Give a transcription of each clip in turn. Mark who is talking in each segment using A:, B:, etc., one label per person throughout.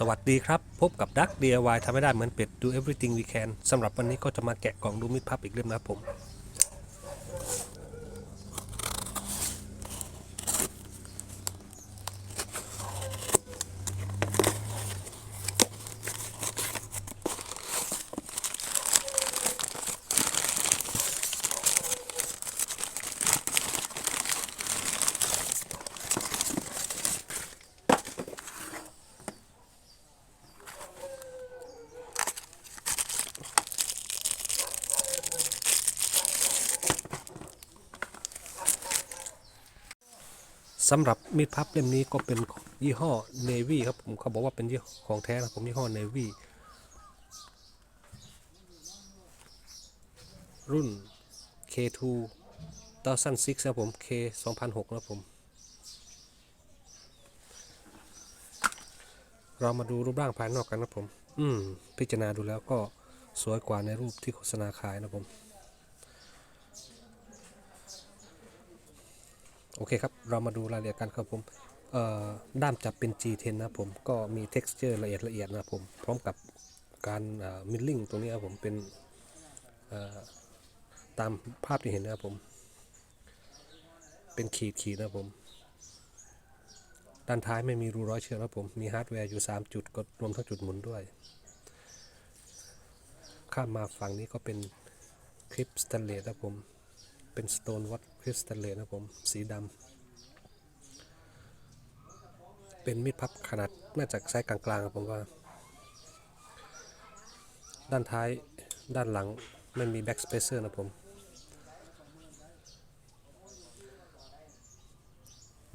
A: สวัสดีครับ พบกับดัก DIY ทำไม่ได้เหมือนเป็ด do everything we can สำหรับวันนี้ก็จะมาแกะกล่องดูมิดพับอีกเล่มนะครับผม สำหรับมีดพับเล่มนี้ก็เป็นยี่ห้อ Navy ครับผมเขาบอกว่าเป็นยี่ห้อของแท้นะผมยี่ห้อ Navy รุ่น K2 2006ครับผม K 2006นะผม เรามาดูรูปร่างภายนอกกันนะผม อืม พิจารณาดูแล้วก็สวยกว่าในรูปที่โฆษณาขายนะผม โอเคครับ เรามาดูรายละเอียดกันครับผมด้ามจับเป็น G10 นะผม ก็มี texture ละเอียดละเอียดนะผม พร้อมกับการมิลลิ่งตรงนี้ครับผม เป็นตามภาพที่เห็นนะครับผม เป็นขีดขีดนะผม ด้านท้ายไม่มีรูร้อยเชือกนะผม มีฮาร์ดแวร์อยู่ 3 จุด ก็รวมทั้งจุดหมุนด้วย ข้ามมาฝั่งนี้ก็เป็นคลิปสแตนเลสนะผม เป็นสโตนวัดคริสตัลเลสนะครับผม สีดำเป็นมีดพับขนาดน่าจะไซส์กลางๆครับผมว่า ด้านท้ายด้านหลังไม่มีแบ็กสเปเซอร์นะผม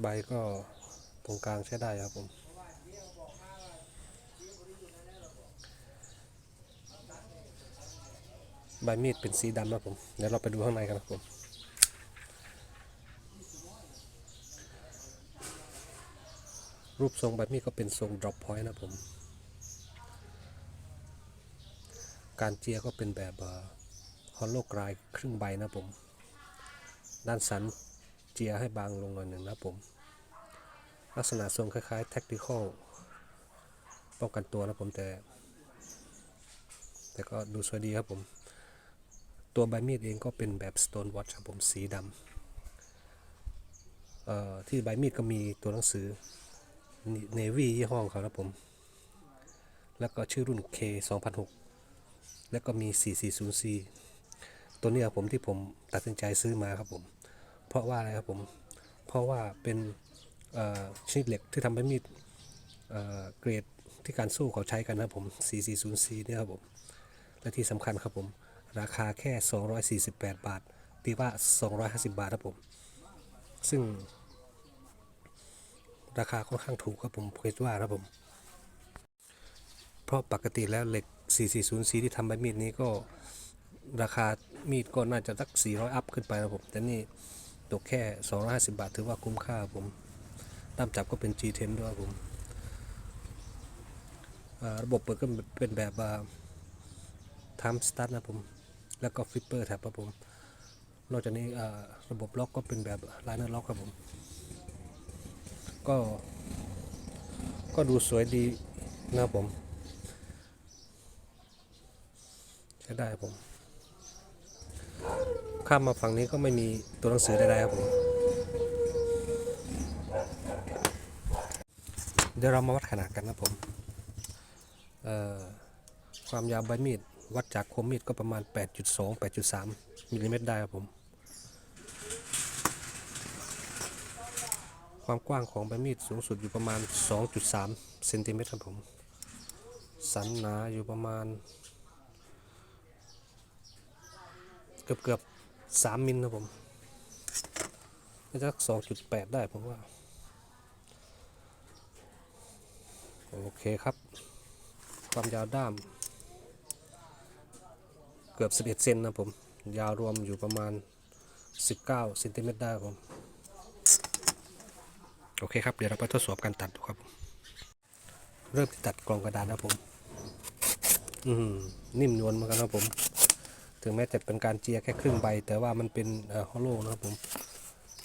A: ใบก็ตรงกลางใช้ได้ครับผม ใบมีดเป็นสีดำนะผม เดี๋ยวเราไปดูข้างในกันครับผม รูปทรงแบบนี้ก็เป็นทรง drop point นะผม การเจียก็เป็นแบบฮอลโลกรายครึ่งใบนะผม ด้านสันเจียให้บางลงหน่อยหนึ่งนะผม ลักษณะทรงคล้ายๆ tactical ป้องกันตัวนะผมแต่ แต่ก็ดูสวยดีครับผม ตัวใบมีดเองก็เป็นแบบ stone watch ครับผมสีดำเอ่อที่ใบมีดก็มีตัวหนังสือ Navy ยี่ห้องเขานะผม แล้วก็ชื่อรุ่น K 2006แล้วก็มี 440C ตัวนี้ยผมที่ผมตัดสินใจซื้อมาครับผม เพราะว่าอะไรครับผม เพราะว่าเป็นชนิดเหล็กที่ทำให้มีดเเกรดที่การสู้เขาใช้กันนะครับผม 440C เนี่ยครับผม และที่สำคัญครับผม ราคาแค่ 248 บาทตีว่า 250 บาทครับผม ซึ่ง ราคาค่อนข้างถูกครับผมคิดว่าครับผม เพราะปกติแล้วเหล็ก 440C ที่ทำใบมีดนี้ก็ราคามีดก็น่าจะสัก 400 อัพขึ้นไปนะครับผม แต่นี่ตกแค่ 250 บาท ถือว่าคุ้มค่าครับผมด้ามจับก็เป็น G10 ด้วยครับผมระบบเปิดก็เป็นแบบทำสตาร์ทนะครับผม แล้วก็ฟลิปเปอร์แท็บครับผม นอกจากนี้ระบบล็อกก็เป็นแบบไลเนอร์ล็อกครับผม ก็ ก็ดูสวยดีนะผม ใช้ได้ผม ข้ามมาฝั่งนี้ก็ไม่มีตัวหนังสือใดๆครับผม เดี๋ยวเรามาวัดขนาดกันนะผม ความยาวใบมีด วัดจากคมมีดก็ประมาณ 8.2 8.3มิลลิเมตรได้ครับผม ความกว้างของใบมีดสูงสุดอยู่ประมาณ 2.3เซนติเมตรครับผม สันหนาอยู่ประมาณ เกือบเกือบ3มิลนะผมน่าจะสัก2.8ได้ผมว่า โอเคครับ ความยาวด้าม เกือบ 11เซนนะผม ยาวรวมอยู่ประมาณ 19เซนติเมตรได้ครับผม โอเคครับเดี๋ยวเราไปทดสอบการตัดดูครับผมเริ่มตัดกล่องกระดาษนะผม อืมนิ่มนวลเหมือนกันครับผม ถึงแม้จะเป็นการเจียแค่ครึ่งใบ แต่ว่ามันเป็นฮอลโลนะครับผม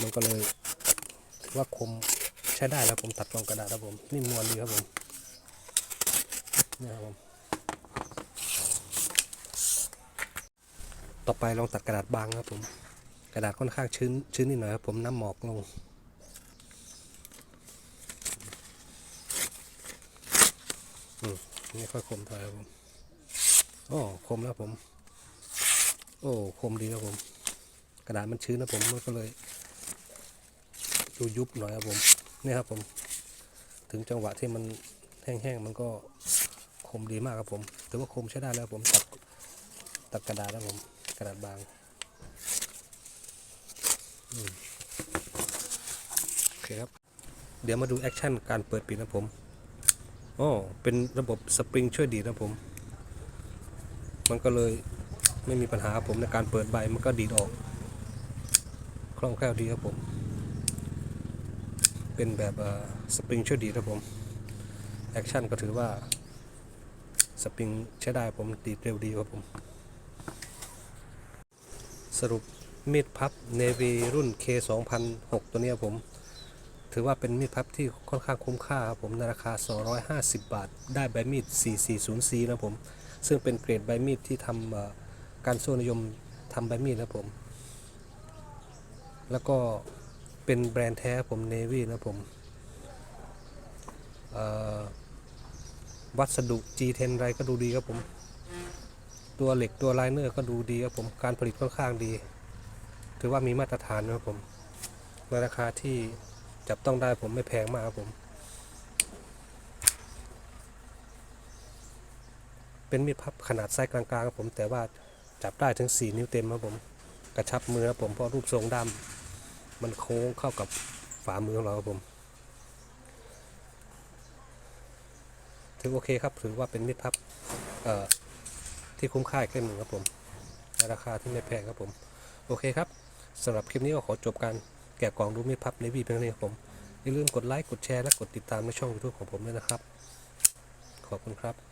A: มันก็เลยถือว่าคมใช้ได้แล้วผมตัดกล่องกระดาษครับผมนิ่มนวลดีครับผมนี่ครับผมต่อไปลองตัดกระดาษบางครับผม กระดาษค่อนข้างชื้นชื้นนิดหน่อยครับผมน้ำหมอกลง อืมไม่ค่อยคมเท่าไหร่ครับผมโอ้คมแล้วผม โอ้คมดีครับผม กระดาษมันชื้นนะผมมันก็เลยดูยุบหน่อยครับผมนี่ครับผม ถึงจังหวะที่มันแห้งๆมันก็คมดีมากครับผมถือว่าคมใช้ได้แล้วผมตัดตัดกระดาษแล้วผม กระดาษบางโอเคครับ เดี๋ยวมาดูแอคชั่นการเปิดปิดนะผม อ๋อเป็นระบบสปริงช่วยดีดนะผม มันก็เลยไม่มีปัญหาผมในการเปิดใบมันก็ดีดออก คล่องแคล่วดีครับผม เป็นแบบสปริงช่วยดีครับผม แอคชั่นก็ถือว่าสปริงใช้ได้ผมดีดเร็วดีครับผม สรุปมีดพับเนวีรุ่น K 2006ตัวเนี้ยผม ถือว่าเป็นมีดพับที่ค่อนข้างคุ้มค่าครับผมในราคา 250 บาท ได้ใบมีด 440C นะผม ซึ่งเป็นเกรดใบมีดที่ทำการโซ่นิยมทำใบมีดนะผม แล้วก็เป็นแบรนด์แท้ผมเนวี่นะผมวัสดุ G10 ไรก็ดูดีครับผม ตัวเหล็กตัวไลเนอร์ก็ดูดีครับผม การผลิตค่อนข้างดี ถือว่ามีมาตรฐานนะครับผมในราคาที่ จับต้องได้ผมไม่แพงมากครับผม เป็นมีดพับขนาดไซส์กลางๆครับผมแต่ว่าจับได้ถึง 4 นิ้วเต็มครับผม กระชับมือครับผมเพราะรูปทรงดำมันโค้งเข้ากับฝ่ามือของเราครับผมถือโอเคครับถือว่าเป็นมีดพับที่คุ้มค่าอีกเล่มหนึ่งครับผมในราคาที่ไม่แพงครับผม โอเคครับสำหรับคลิปนี้ก็ขอจบการ แกะกล่องดูไม่พับในวีเพียงนี้ครับผมอย่าลืมกดไลค์กดแชร์และกดติดตามในช่อง YouTube ของผมด้วยนะครับ ขอบคุณครับ